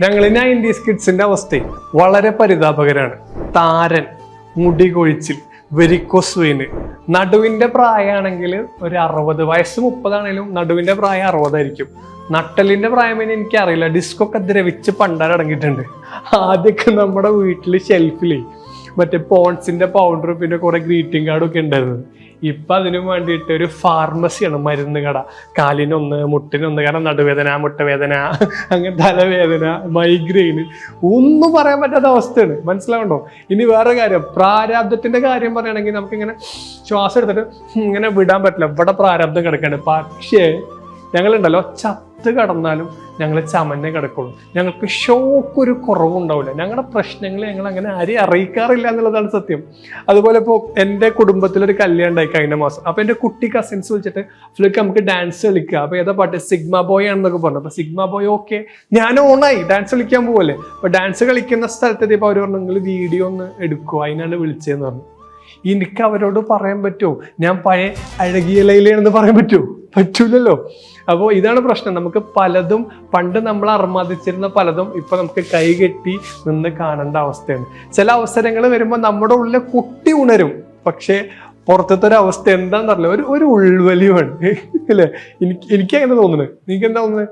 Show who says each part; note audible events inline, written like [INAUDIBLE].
Speaker 1: ഞങ്ങൾ നയന്റീസ് കിഡ്സിന്റെ അവസ്ഥയും വളരെ പരിതാപകരാണ്. താരൻ മുടി കൊഴിച്ചിൽ വെരിക്കോസ് വെയിന് നടുവിന്റെ പ്രായമാണെങ്കിൽ ഒരു അറുപത് വയസ്സ് മുപ്പതാണെങ്കിലും നടുവിന്റെ പ്രായം അറുപതായിരിക്കും. നട്ടലിന്റെ പ്രായം പിന്നെ എനിക്കറിയില്ല. ഡിസ്കൊക്കെ ദ്രവിച്ച് പണ്ടാരടങ്ങിയിട്ടുണ്ട്. ആദ്യമൊക്കെ നമ്മുടെ വീട്ടിൽ ഷെൽഫിൽ മറ്റേ പോൺസിന്റെ പൗഡർ പിന്നെ കുറെ ഗ്രീറ്റിംഗ് കാർഡും ഒക്കെ ഉണ്ടായിരുന്നു. ഇപ്പൊ അതിനു വേണ്ടിയിട്ട് ഒരു ഫാർമസിയാണ് മരുന്ന് കട. കാലിനൊന്ന് മുട്ടിനൊന്ന് കാരണം നടുവേദന മുട്ടവേദന അങ്ങനെ തലവേദന മൈഗ്രെയിൻ ഒന്നും പറയാൻ പറ്റാത്ത അവസ്ഥയാണ്. മനസ്സിലാവണ്ടോ ഇനി വേറെ കാര്യം പ്രാരാബ്ദത്തിന്റെ കാര്യം പറയുകയാണെങ്കിൽ നമുക്കിങ്ങനെ ശ്വാസം എടുത്തിട്ട് ഇങ്ങനെ വിടാൻ പറ്റില്ല. ഇവിടെ പ്രാരാബ്ദം കിടക്കാണ് പക്ഷേ ഞങ്ങളുണ്ടല്ലോ ചത്ത് കടന്നാലും ഞങ്ങൾ ചമന്നെ കിടക്കുള്ളൂ. ഞങ്ങൾക്ക് ഷോക്ക് ഒരു കുറവുണ്ടാവില്ല. ഞങ്ങളുടെ പ്രശ്നങ്ങൾ ഞങ്ങൾ അങ്ങനെ ആരെയും അറിയിക്കാറില്ല എന്നുള്ളതാണ് സത്യം. അതുപോലെ ഇപ്പോൾ എന്റെ കുടുംബത്തിലൊരു കല്യാണം ഉണ്ടായി കഴിഞ്ഞ മാസം. അപ്പോൾ എന്റെ കുട്ടി കസിൻസ് വിളിച്ചിട്ട് ഫ്ലിക്ക് നമുക്ക് ഡാൻസ് കളിക്കുക അപ്പോൾ ഏതാ പാട്ട്? സിഗ്മ ബോയ് ആണെന്നൊക്കെ പറഞ്ഞു. അപ്പോൾ സിഗ്മ ബോയ് ഓക്കെ ഞാൻ ഓണായി ഡാൻസ് കളിക്കാൻ പോവല്ലേ. അപ്പോൾ ഡാൻസ് കളിക്കുന്ന സ്ഥലത്തെത്തിയപ്പോൾ അവർ പറഞ്ഞു നിങ്ങൾ വീഡിയോ ഒന്ന് എടുക്കുക അതിനാണ് വിളിച്ചതെന്ന് പറഞ്ഞു. എനിക്ക് അവരോട് പറയാൻ പറ്റുമോ ഞാൻ പഴയ അഴകിയ ലൈലയാണെന്ന് പറയാൻ പറ്റുമോ പറ്റൂലല്ലോ. അപ്പോൾ ഇതാണ് പ്രശ്നം. നമുക്ക് പലതും പണ്ട് നമ്മൾ അർമാദിച്ചിരുന്ന പലതും ഇപ്പം നമുക്ക് കൈകെട്ടി നിന്ന് കാണേണ്ട അവസ്ഥയാണ്. ചില അവസരങ്ങൾ വരുമ്പോൾ നമ്മുടെ ഉള്ളിൽ കുട്ടി ഉണരും. പക്ഷേ പുറത്തത്തെ ഒരു അവസ്ഥ എന്താണെന്നറിയില്ല ഒരു ഒരു ഉൾവലിയുമാണ് [LAUGHS] അല്ലേ? എനിക്ക് എനിക്ക് അങ്ങനെ തോന്നുന്നത് നിങ്ങൾക്ക് എന്താ തോന്നുന്നത്